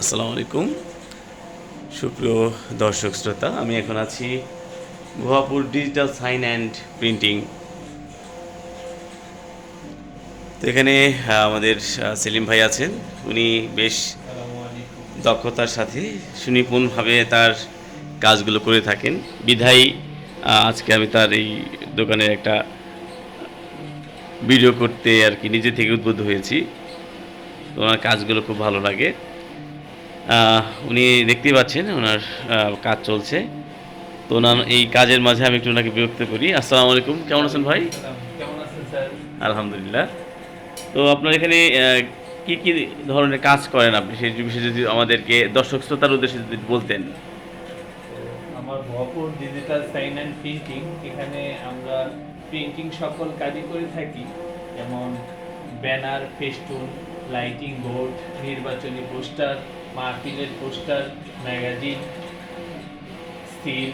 আসসালামু আলাইকুম। সুপ্রিয় দর্শক শ্রোতা, আমি এখন আছি Guhapur digital sign and printing তো এখানে আমাদের সেলিম ভাই আছেন। উনি বেশ দক্ষতার সাথে সুনিপুণভাবে তার কাজগুলো করে থাকেন। বিধায় আজকে আমি তার এই দোকানের একটা ভিডিও করতে আর কি নিজে থেকে উদ্বুদ্ধ হয়েছি। ওনার কাজগুলো খুব ভালো লাগে। উনি দেখতেই পাচ্ছেন ওনার কাজ চলছে। তো ওনার এই কাজের মাঝে আমি একটু ওনাকে বিরক্ত করি। আসসালামু আলাইকুম, কেমন আছেন ভাই? আলহামদুলিল্লাহ। তো আপনার এখানে কি কি ধরনের কাজ করেন আপনি? সেই বিষয়ে যদি আমাদেরকে দর্শক শ্রোতার উদ্দেশ্যে যদি বলতেন। আমার ভরপুর ডিজিটাল সাইন অ্যান্ড প্রিন্টিং এখানে আমরা প্রিন্টিং সকল কাজই করে থাকি। যেমন ব্যানার ফেস্টুন লাইটিং বোর্ড নির্বাচনী পোস্টার মাহফিলের পোস্টার, ম্যাগাজিন, স্টিল,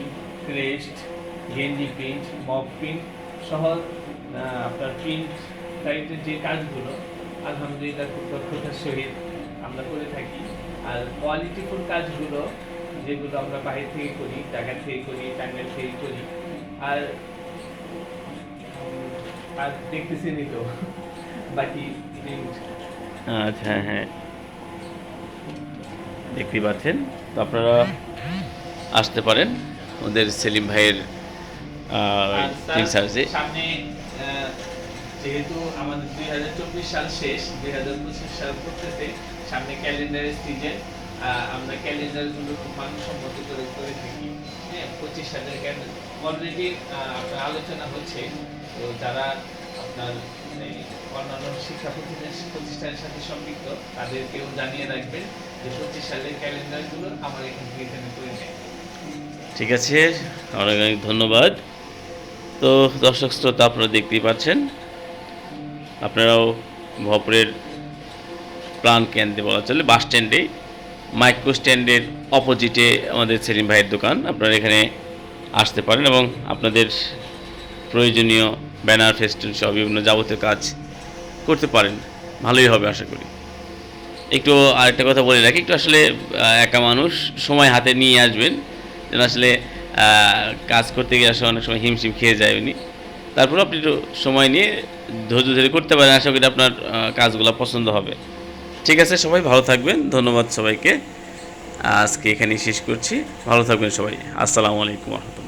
ক্রেস্ট গেঞ্জি প্রিন্ট মক প্রিন্ট সহ আপনার প্রিন্ট সাইটের যে কাজগুলো, আলহামদুলিল্লাহ খুব দক্ষতার সহিত আমরা করে থাকি। আর কোয়ালিটিফুল কাজগুলো, যেগুলো আমরা বাইরে থেকে করি, ঢাকা থেকে করি, টাঙ্গাইল থেকে করি, আর আর দেখতেছেনই তো, বাকি আচ্ছা হ্যাঁ। দেখতেই পাচ্ছেন। তো আপনারা আসতে পারেন। ওদের সেলিম ভাইয়ের থিং সার্ভিসে সামনে যেহেতু আমাদের দুই হাজার চব্বিশ সাল শেষ দুই হাজার পঁচিশ সাল করতেছে সামনে ক্যালেন্ডারের সিজন আমরা ক্যালেন্ডারগুলো খুব মানসম্মত করে করে থাকি। হ্যাঁ পঁচিশ সালের ক্যালেন্ডার। অলরেডি আপনার আলোচনা হচ্ছে তো যারা আপনার অন্যান্য শিক্ষা প্রতিষ্ঠানের সাথে সম্পৃক্ত, তাদেরকেও জানিয়ে রাখবেন যে পঁচিশ সালের ক্যালেন্ডারগুলো আমার এখান থেকে এখানে করে ঠিক আছে, অনেক অনেক ধন্যবাদ। তো দর্শক শ্রোতা, আপনারা দেখতেই পাচ্ছেন, আপনারাও ভপরের প্রাণ কেন্দ্রে বলা চলে, বাস স্ট্যান্ডে, মাইক্রো স্ট্যান্ডের অপোজিটে আমাদের সেলিম ভাইয়ের দোকান। আপনারা এখানে আসতে পারেন এবং আপনাদের প্রয়োজনীয় ব্যানার, ফেস্টুন সহ বিভিন্ন যাবতীয় কাজ করতে পারেন। ভালোই হবে আশা করি। একটু আরেকটা কথা বলে রাখি, একটু আসলে একা মানুষ সময় হাতে নিয়ে আসবেন। যেন আসলে কাজ করতে গিয়ে আসলে অনেক সময় হিমশিম খেয়ে যায় উনি। তারপর আপনি একটু সময় নিয়ে ধৈর্য ধরে করতে পারেন, আশা করি আপনার কাজগুলো পছন্দ হবে। ঠিক আছে, সবাই ভালো থাকবেন। ধন্যবাদ সবাইকে। আজকে এখানেই শেষ করছি। ভালো থাকবেন সবাই। আসসালামু আলাইকুম রহমতুল্লাহ।